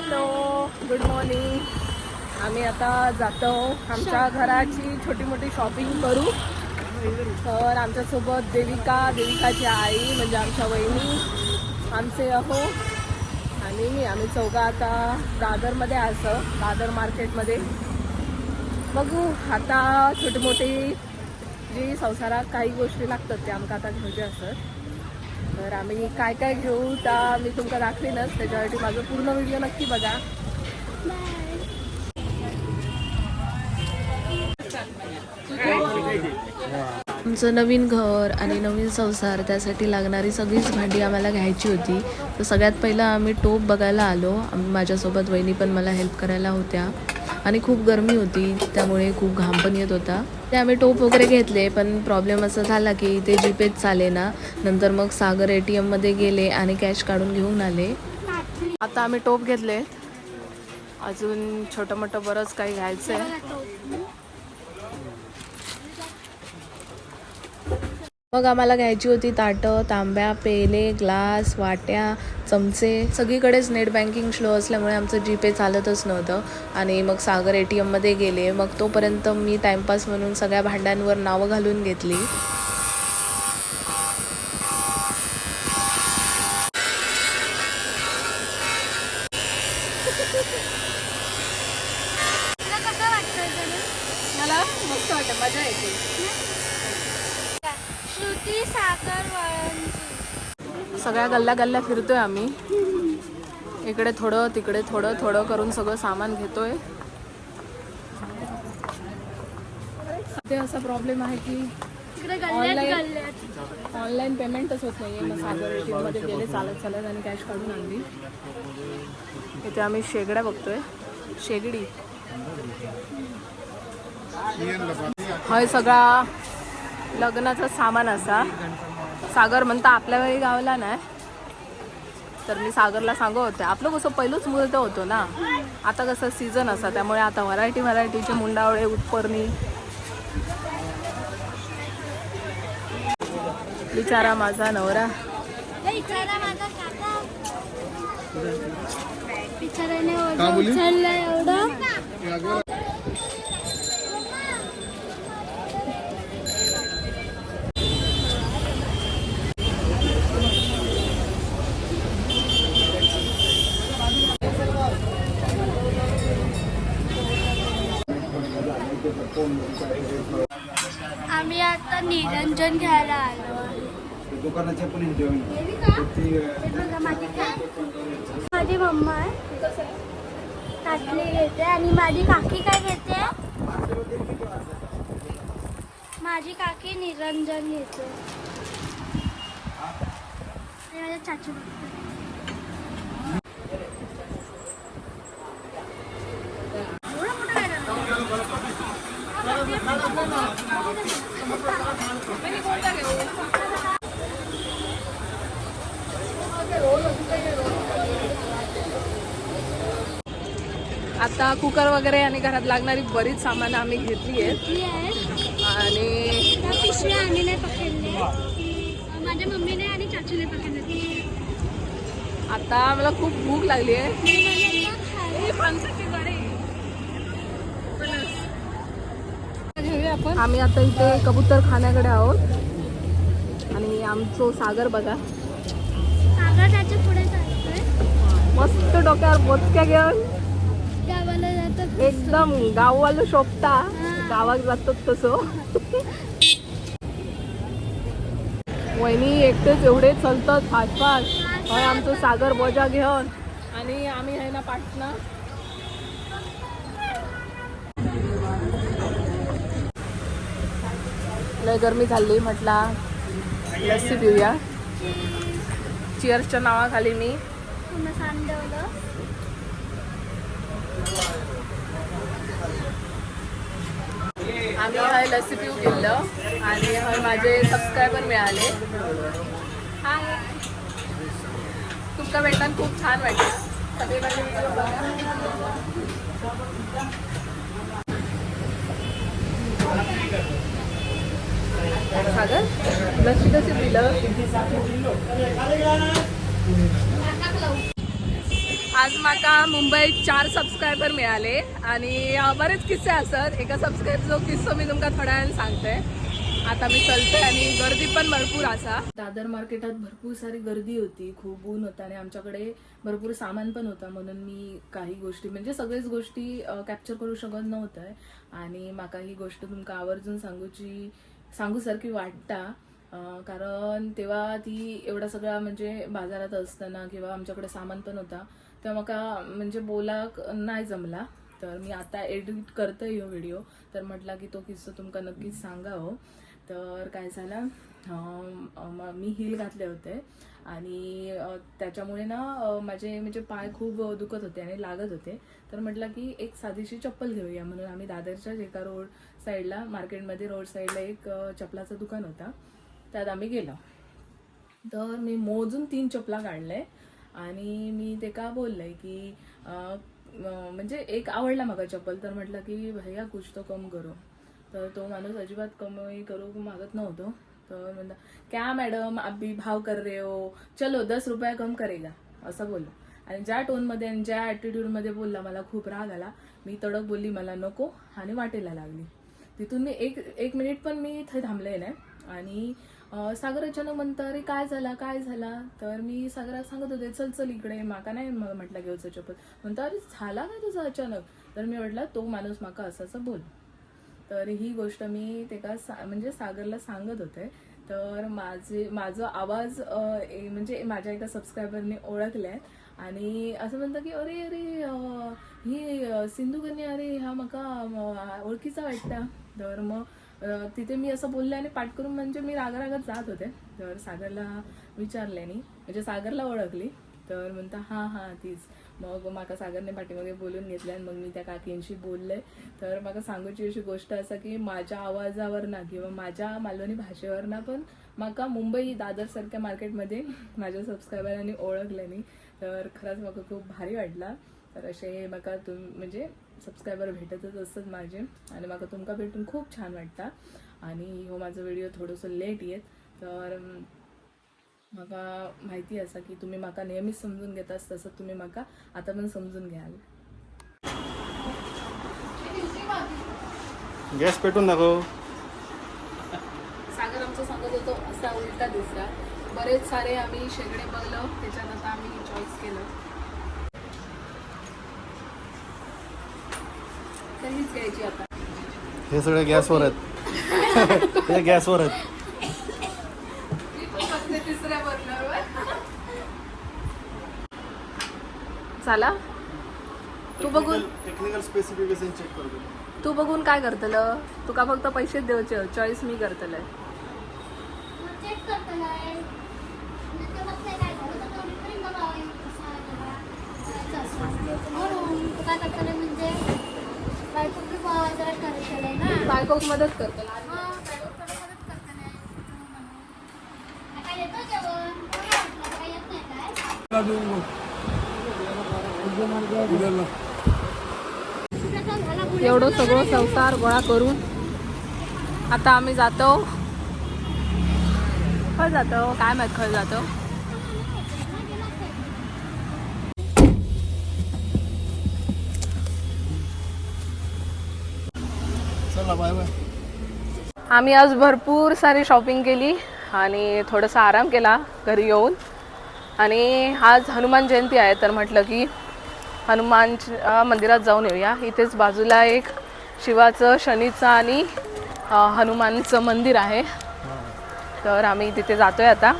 Hello good morning. आम्ही आता जातो आमच्या घराची छोटी मोठी शॉपिंग करू. तर आमच्यासोबत देविका देविकाची आई म्हणजे आमच्या वहिनी आमचे अहो आणि मी आम्ही चौघा आता दादरमध्ये असं दादर मार्केटमध्ये. बघू आता छोटी मोठी जी संसारात काही गोष्टी लागतात ते आमका आता घेवचे असतात. तर आम्ही काय काय घेऊ त्या मी तुमका दाखवीनच. त्याच्यासाठी माझं पूर्ण व्हिडिओ नक्की बघा. आमचं नवीन घर आणि नवीन संसार त्यासाठी लागणारी सगळीच भांडी आम्हाला घ्यायची होती. तर सगळ्यात पहिलं आम्ही टोप बघायला आलो. आम्ही माझ्यासोबत वहिनी पण मला हेल्प करायला होत्या. आणि खूप गरमी होती त्यामुळे खूप घाम पण येत होता. ते आम्ही टोप वगैरे घेतले पण प्रॉब्लेम असा झाला की ते जीपेच चाले ना. नंतर मग सागर ए टी एममध्ये गेले आणि कॅश काढून घेऊन आले. आता आम्ही टोप घेतले. अजून छोटं मोठं बरंच काही घ्यायचं आहे मग आम्हाला घ्यायची होती ताटं तांब्या पेले ग्लास वाट्या चमचे. सगळीकडेच नेट बँकिंग स्लो असल्यामुळे आमचं जीपे चालतच नव्हतं. आणि मग सागर ए टी एममध्ये गेले. मग तोपर्यंत मी टाईमपास म्हणून सगळ्या भांड्यांवर नावं घालून घेतली तुला कसं वाटतं जणू? मला मस्त वाटतं मजा येते श्रुती सागर वळणची सगळ्या गल्ल्या गल्ल्या फिरतोय आम्ही. इकडे थोडं तिकडे थोडं थोडं करून सगळं सामान घेतोय. ते असा प्रॉब्लेम आहे की. गल्ल्यात ऑनलाईन पेमेंटच होत नाहीये. मग सागर ए टी एममध्ये गेले चालत चालत आणि कॅश काढून आणली. इथे आम्ही शेगड्या बघतोय. शेगडी. हय सगळा लग्नाचं सामान असा. सागर म्हणता आपल्या वेळी गावला नाही. तर मी सागरला सांगत होते. आपलं कसं पहिलंच मुहूर्त होतो ना. आता कसं सीझन असा त्यामुळे आता व्हरायटी व्हरायटीचे मुंडावळे उत्परणी. बिचारा माझा नवरा. एवढं. आम्ही आता निरंजन घ्यायला आलो दुकानाचे पण माझी मम्मा आहे. ताटली घेते आणि माझी काकी काय घेते? माझी काकी निरंजन घेते. आणि माझ्या चाचू बघते. एवढं मोठं काय झालं? आता कुकर वगैरे आणि घरात लागणारी बरीच सामान आम्ही घेतली आहेत. आहे आणि त्या पिशव्या आम्हीने पकडले माझ्या मम्मीने आणि चाचूने पकडले आता मला खूप भूक लागली आहे. आम्ही आता इथे कबूतर खाण्याकडे आहोत. आमचं सागर बघा. सागर त्याच्या पुढे मस्त डोक्यावर बोचक्या घेऊन गावाला जातात एकदम गाववालं शोभता. गावात जातात तसं. वहिनी एकटेच एवढे चालतात फास्ट फास्ट होय आमचं सागर बोजा घेऊन. आणि आम्ही आहे ना पाटणा. लय गरमी झाली म्हटला. लस्सी पिऊया. चिअर्सच्या नावाखाली मी. आम्ही हय लस्सी पिऊ गेलं आणि हय माझे सबस्क्रायबर मिळाले. हाय. तुमका भेटताना खूप छान वाटलं. सगळे माझे video बघा. सागर लस्सी कसे दिलं आज माका मुंबईत चार सबस्क्रायबर मिळाले आणि बरेच किस्से असत. एका सबस्क्राईबचा किस्सो मी तुमका थोड्या वेळाने सांगते. आता मी चलते आणि गर्दी पण भरपूर असा दादर मार्केटात भरपूर सारी गर्दी होती. खूप ऊन होता आणि आमच्याकडे भरपूर सामान पण होता. म्हणून मी काही गोष्टी म्हणजे सगळेच गोष्टी कॅप्चर करू शकत नव्हतं. आणि माका ही गोष्ट तुमका आवर्जून सांगूची सांगूसारखी वाटता. कारण तेव्हा ती एवढा सगळा म्हणजे बाजारात असताना किंवा आमच्याकडे सामान पण होता तेव्हा म्हाका म्हणजे बोला नाही जमला. तर मी आता एडिट करतोय हो व्हिडिओ. तर म्हटला की तो किस्सो तुमका नक्कीच सांगावं हो. तर काय झालं मी हिल घातले होते. आणि त्याच्यामुळे ना माझे म्हणजे पाय खूप दुखत होते आणि लागत होते. तर म्हटलं की एक साधीशी चप्पल घेऊया. म्हणून आम्ही दादरच्या एका रोड साईडला मार्केटमध्ये रोड साईडला एक चपलाचं दुकान होता. त्यात आम्ही गेलो. तर मी मोजून तीन चपला काढले आणि मी ते का बोलले की म्हणजे एक आवडला मला चप्पल. तर म्हटलं की भैया कुछ तो कम करो. तर तो माणूस अजिबात कमी करू मागत नव्हतो. तर म्हणता क्या मॅडम अभी भाव कर रहे हो? चलो दस रुपया कम करेगा. असं बोलला. आणि ज्या टोनमध्ये आणि ज्या ॲटिट्यूडमध्ये बोलला मला खूप राग आला. मी तडक बोलली मला नको आणि वाटेला लागली. तिथून मी एक एक मिनिट पण मी इथे थांबले नाही. आणि सागर अचानक म्हणतं अरे काय झाला काय झाला? तर मी सागराला सांगत होते चल चल इकडे माका नाही म्हटलं घेऊचं चप्पल. म्हणतो अरे झाला काय तुझा अचानक? तर मी म्हटलं तो माणूस माका असं असं बोल तर ही गोष्ट मी ते का सा म्हणजे सागरला सांगत होते. तर माझे माझा आवाज ए- म्हणजे माझ्या एका सबस्क्रायबरने ओळखलाय. आणि असं म्हणतं की अरे अरे ही अं, सिंधू कन्या अरे हा मका ओळखीचा वाटता. तर मग तिथे मी असं बोलले आणि पाठ करून म्हणजे मी रागारागात जात होते. तर सागरला विचारल्याने म्हणजे सागरला ओळखली. तर म्हणता हां हां तीच. मग माका सागरने पाठीमागे बोलून घेतले आणि मग मी त्या काकींशी बोलले. तर म्हाका सांगूची अशी गोष्ट असा की माझ्या आवाजावर ना किंवा माझ्या मालवणी भाषेवर ना पण म्हाका मुंबई दादर सारख्या मार्केटमध्ये माझ्या सबस्क्रायबरांनी ओळखल्यानी तर खरंच म्हाका खूप भारी वाटला. तर असे म्हाका तुम म्हणजे सबस्क्रायबर भेटतच असतात माझे आणि म्हाका तुमका भेटून खूप छान वाटता. आणि हो माझा व्हिडिओ थोडंसं लेट येत. तर म्हाका माहिती असा की तुम्ही म्हाका नेहमीच समजून घेतास तसं तुम्ही म्हाका आता पण समजून घ्याल. गॅस पेटून दाखव. सागर आमचं सांगत होतो असा उलटा दुसरा. बरेच सारे आम्ही शेगडे बघलो त्याच्यात आता आम्ही चॉईस केलं. तर हीच घ्यायची आता. हे सगळे गॅसवर आहेत. हे गॅसवर आहेत मी पण बघते तिसऱ्या बर्नरवर चला तू बघून टेक्निकल स्पेसिफिकेशन चेक करतो तू बघून काय करतलं तुका फक्त पैसेच देवचे चॉईस मी करतलंय चेक करतो आहे ते फक्त काय झालं तर तेवढी तरी बघावं कसं आहे जरा. करायचं असं. म्हणून तू काय करतो म्हणजे बायको की बा जरा करायचं आहे ना बायकोक मदत करतला करते नाही. एवढं सगळं संसार गोळा करून आता आम्ही जातो. खय जातो काय माहीत खय जातो. आम्ही आज भरपूर सारी शॉपिंग केली आणि थोडासा आराम केला घरी येऊन. आणि आज हनुमान जयंती आहे तर म्हटलं की हनुमान मंदिरात जाऊन येऊया. इथेच बाजूला एक शिवाचं शनीचं आणि हनुमानचं मंदिर आहे. तर आम्ही तिथे जातोय आता.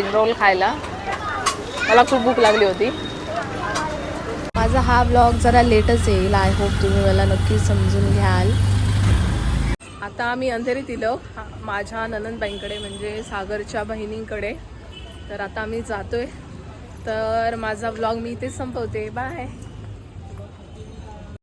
व्हेज रोल खायला. मला खूप भूक लागली होती. माझा हा ब्लॉग जरा लेटच येईल. आय होप तुम्ही मला नक्की समजून घ्याल. आता आम्ही अंधेरीत दिलो माझ्या ननंदबाईंकडे म्हणजे सागरच्या बहिणींकडे. तर आता आम्ही जातोय. तर माझा ब्लॉग मी इथेच संपवते. बाय